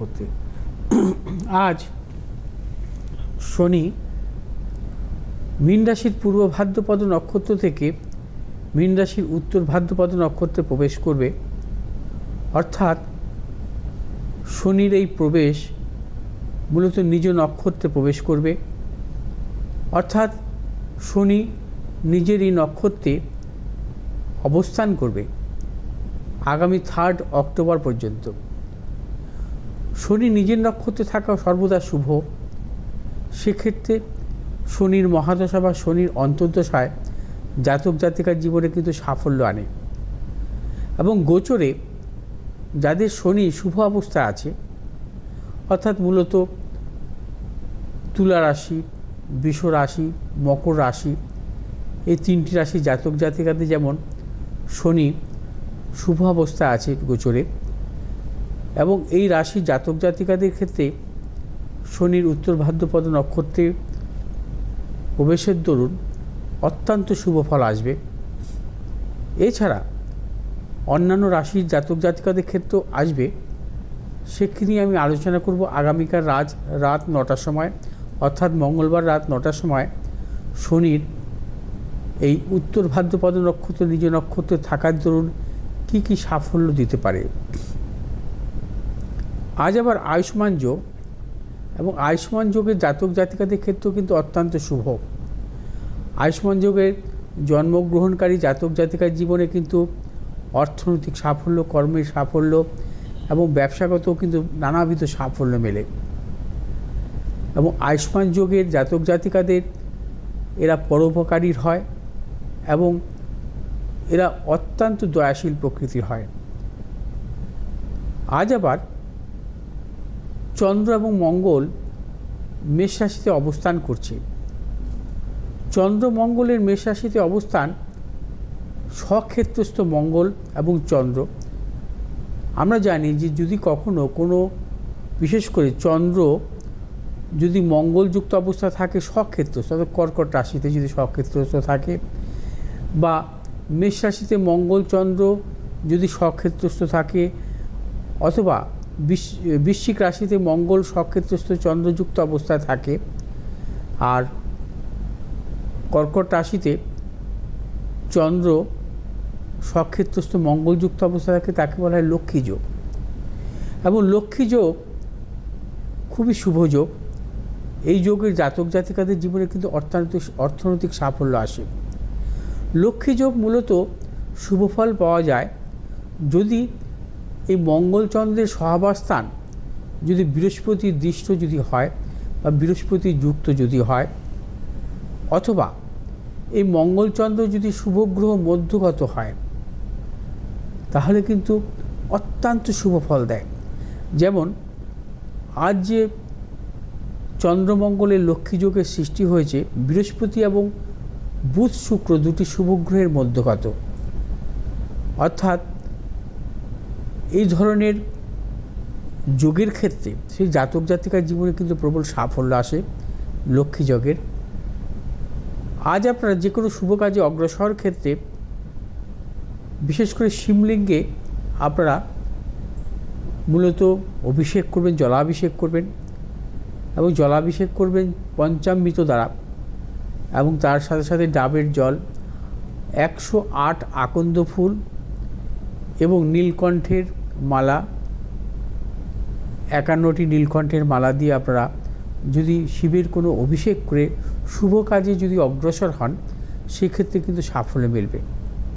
করতে আজ শনি মীন রাশির পূর্ব ভাদ্রপদ নক্ষত্র থেকে মীন রাশির উত্তর ভাদ্রপদ নক্ষত্রে প্রবেশ করবে। অর্থাৎ শনির এই প্রবেশ মূলত নিজ নক্ষত্রে প্রবেশ করবে। অর্থাৎ শনি নিজের এই নক্ষত্রে অবস্থান করবে আগামী থার্ড অক্টোবর পর্যন্ত। শনি নিজের নক্ষত্রে থাকা সর্বদা শুভ। সেক্ষেত্রে শনির মহাদশা বা শনির অন্তর্দশায় জাতক জাতিকার জীবনে কিন্তু সাফল্য আনে। এবং গোচরে যাদের শনি শুভ অবস্থা আছে, অর্থাৎ মূলত তুলা রাশি, বৃষ রাশি, মকর রাশি, এই তিনটি রাশি জাতক জাতিকাদের যেমন শনি শুভ অবস্থা আছে গোচরে এবং এই রাশি জাতক জাতিকাদের ক্ষেত্রে শনির উত্তর ভাদ্রপদ নক্ষত্রে প্রবেশের দরুন অত্যন্ত শুভ ফল আসবে। এছাড়া অন্যান্য রাশির জাতক জাতিকাদের ক্ষেত্রেও আসবে। সেক্ষেত্রে নিয়ে আমি আলোচনা করব আগামীকাল রাজ, রাত নটার সময়, অর্থাৎ মঙ্গলবার রাত নটার সময় শনির এই উত্তর ভাদ্রপদ নক্ষত্র, নিজ নক্ষত্রে থাকার দরুন কী কী সাফল্য দিতে পারে। আজ আবার আয়ুষ্মান যোগ এবং আয়ুষ্মান যোগের জাতক জাতিকাদের ক্ষেত্রেও কিন্তু অত্যন্ত শুভ। আয়ুষ্মান যোগের জন্মগ্রহণকারী জাতক জাতিকার জীবনে কিন্তু অর্থনৈতিক সাফল্য, কর্মের সাফল্য এবং ব্যবসাগত কিন্তু নানাবিধ সাফল্য মেলে। এবং আয়ুষ্মান যোগের জাতক জাতিকাদের এরা পরোপকারীর হয় এবং এরা অত্যন্ত দয়াশীল প্রকৃতির হয়। আজ আবার চন্দ্র এবং মঙ্গল মেষ রাশিতে অবস্থান করছে। চন্দ্র মঙ্গলের মেষ রাশিতে অবস্থান স্বক্ষেত্রস্থ মঙ্গল এবং চন্দ্র। আমরা জানি যে যদি কখনো কোনো, বিশেষ করে চন্দ্র যদি মঙ্গলযুক্ত অবস্থা থাকে স্বক্ষেত্রস্থ অর্থাৎ কর্কট রাশিতে যদি স্বক্ষেত্রস্থ থাকে বা মেষ রাশিতে মঙ্গল চন্দ্র যদি স্বক্ষেত্রস্থ থাকে অথবা বৃশ্চিক রাশিতে মঙ্গল সক্ষেত্রস্থ চন্দ্রযুক্ত অবস্থায় থাকে। আর কর্কট রাশিতে চন্দ্র সক্ষেত্রস্থ মঙ্গলযুক্ত অবস্থা থাকে, তাকে বলা হয় লক্ষ্মী যোগ। এবং লক্ষ্মী যোগ খুবই শুভ যোগ। এই যোগের জাতক জাতিকাদের জীবনে কিন্তু অর্থনৈতিক অর্থনৈতিক সাফল্য আসে। লক্ষ্মী যোগ মূলত শুভ ফল পাওয়া যায়। যদি এই মঙ্গলচন্দ্রের সহাবস্থান যদি বৃহস্পতির দৃষ্ট যদি হয় বা বৃহস্পতি যুক্ত যদি হয়, অথবা এই মঙ্গলচন্দ্র যদি শুভগ্রহ মধ্যগত হয়, তাহলে কিন্তু অত্যন্ত শুভ ফল দেয়। যেমন, আজ যে চন্দ্রমঙ্গলের লক্ষ্মীযোগের সৃষ্টি হয়েছে, বৃহস্পতি এবং বুধ শুক্র দুটি শুভগ্রহের মধ্যগত। অর্থাৎ এই ধরনের যোগের ক্ষেত্রে সেই জাতক জাতিকার জীবনে কিন্তু প্রবল সাফল্য আসে লক্ষ্মী যোগের। আজ আপনারা যে কোনো শুভ কাজে অগ্রসর ক্ষেত্রে বিশেষ করে শিমলিঙ্গে আপনারা মূলত অভিষেক করবেন, জলাভিষেক করবেন এবং জলাভিষেক করবেন পঞ্চামৃত দ্বারা এবং তার সাথে সাথে ডাবের জল, একশো আট আকন্দ ফুল এবং নীলকণ্ঠের মালা, একান্নটি নীলকণ্ঠের মালা দিয়ে আপনারা যদি শিবের কোনো অভিষেক করে শুভ কাজে যদি অগ্রসর হন, সেক্ষেত্রে কিন্তু সাফল্য মিলবে।